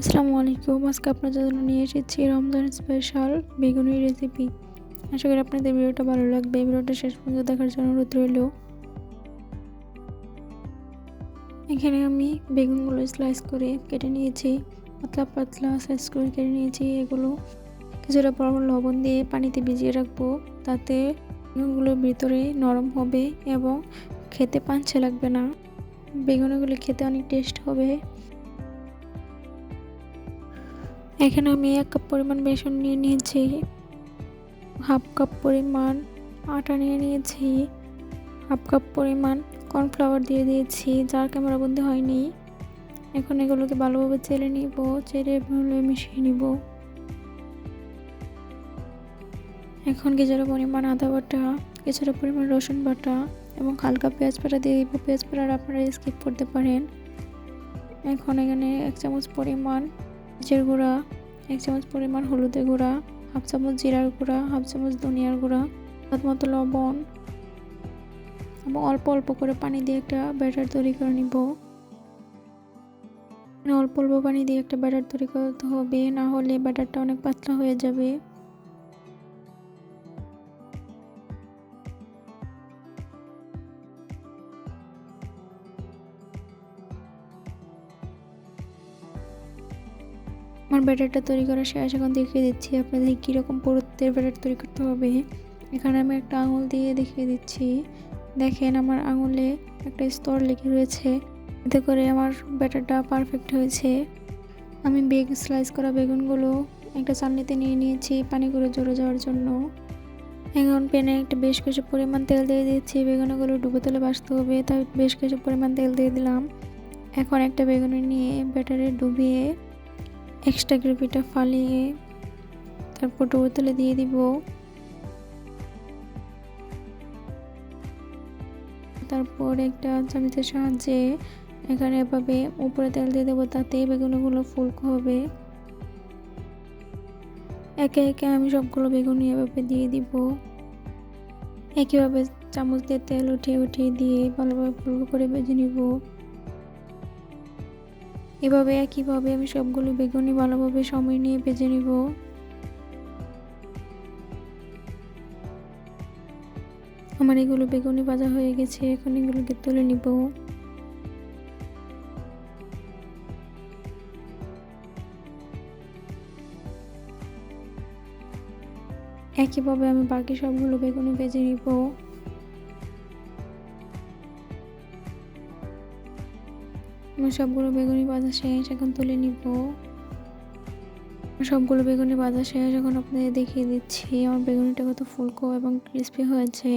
আসসালামু আলাইকুম। আজকে আপনাদের জন্য নিয়ে এসেছি রমজান স্পেশাল বেগুনের রেসিপি আশা করি আপনাদের ভিডিওটা ভালো লাগবে। ভিডিওটা শেষ পর্যন্ত দেখার জন্য অনুরোধ রইল। এখানে আমি বেগুনগুলো স্লাইস করে কেটে নিয়েছি। পাতলা পাতলা স্লাইস করে কেটে নিয়েছি এগুলো। কিছুটা পরিমাণ লবণ দিয়ে পানিতে ভিজিয়ে রাখব। তাতে বেগুনগুলোর ভিতরে নরম হবে এবং খেতে পাঞ্ছে লাগবে না। বেগুনগুলো খেতে অনেক টেস্ট হবে। এখানে আমি এক কাপ পরিমাণ বেসন নিয়ে নিয়েছি। হাফ কাপ পরিমাণ আটা নিয়ে নিয়েছি। হাফ কাপ পরিমাণ কর্নফ্লাওয়ার দিয়ে দিয়েছি, যার ক্যামেরা বন্ধ হয়নি। এখন এগুলোকে ভালোভাবে চেলে নিব, চেলে ভালোভাবে মিশিয়ে নিব। এখন কিছুটা পরিমাণ আদা বাটা, কিছুটা পরিমাণ রসুন বাটা এবং হালকা পেঁয়াজ বাটা দিয়ে দিব। পেঁয়াজ বাটার আপনারা স্কিপ করতে পারেন। এখন এখানে এক চামচ পরিমাণ জিরের গুঁড়া, এক চামচ পরিমাণ হলুদের গুঁড়া, হাফ চামচ জিরার গুঁড়া, হাফ চামচ ধনিয়ার গুঁড়া, স্বাদ মতো লবণ এবং অল্প অল্প করে পানি দিয়ে একটা ব্যাটার তৈরি করে নিব। অল্প অল্প পানি দিয়ে একটা ব্যাটার তৈরি করতে হবে, না হলে ব্যাটারটা অনেক পাতলা হয়ে যাবে। আমার ব্যাটারটা তৈরি করা শেষ। এখন দেখিয়ে দিচ্ছি আপনাদের কীরকম পুরুত্বের ব্যাটার তৈরি করতে হবে। এখানে আমি একটা আঙুল দিয়ে দেখিয়ে দিচ্ছি। দেখেন আমার আঙুলে একটা স্তর লেগে রয়েছে। এতে করে আমার ব্যাটারটা পারফেক্ট হয়েছে। আমি বেগ স্লাইস করা বেগুনগুলো একটা চালনিতে নিয়ে নিয়েছি পানি করে জড়ে যাওয়ার জন্য। এখন পেনে একটা বেশ কিছু পরিমাণ তেল দিয়ে দিচ্ছি বেগুনগুলো ডুবে তেলে বাসতে হবে, তাই বেশ কিছু পরিমাণ তেল দিয়ে দিলাম। এখন একটা বেগুনি নিয়ে ব্যাটারে ডুবিয়ে এক্সট্রা গ্রেভিটা ফালিয়ে তারপর বোতলে দিয়ে দিব। তারপর একটা চামচের সাহায্যে এখানে এভাবে উপরে তেল দিয়ে দেবো তাতে বেগুনগুলো ফুলকো হবে। একে একে আমি সবগুলো বেগুনি এভাবে দিয়ে দিব। একইভাবে চামচ দিয়ে তেল উঠিয়ে উঠিয়ে দিয়ে ভালোভাবে ফুলকো করে ভেজে নিব। এভাবে একইভাবে আমি সবগুলো বেগুনি ভালোভাবে সময় নিয়ে ভেজে নিব। আমার এগুলো বেগুনি ভাজা হয়ে গেছে, এখন এগুলোকে তুলে নিব। একইভাবে আমি বাকি সবগুলো বেগুনি ভেজে নিব। আমার সবগুলো বেগুনি ভাজা শেষ, এখন তুলে নিব। সবগুলো বেগুনি ভাজা শেষ, এখন আপনাদের দেখিয়ে দিচ্ছি আমার বেগুনিটা কত ফুলকো এবং ক্রিস্পি হয়েছে।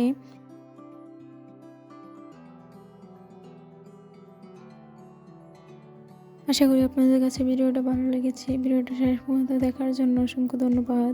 আশা করি আপনাদের কাছে ভিডিওটা ভালো লেগেছে। ভিডিওটা শেষ পর্যন্ত দেখার জন্য অসংখ্য ধন্যবাদ।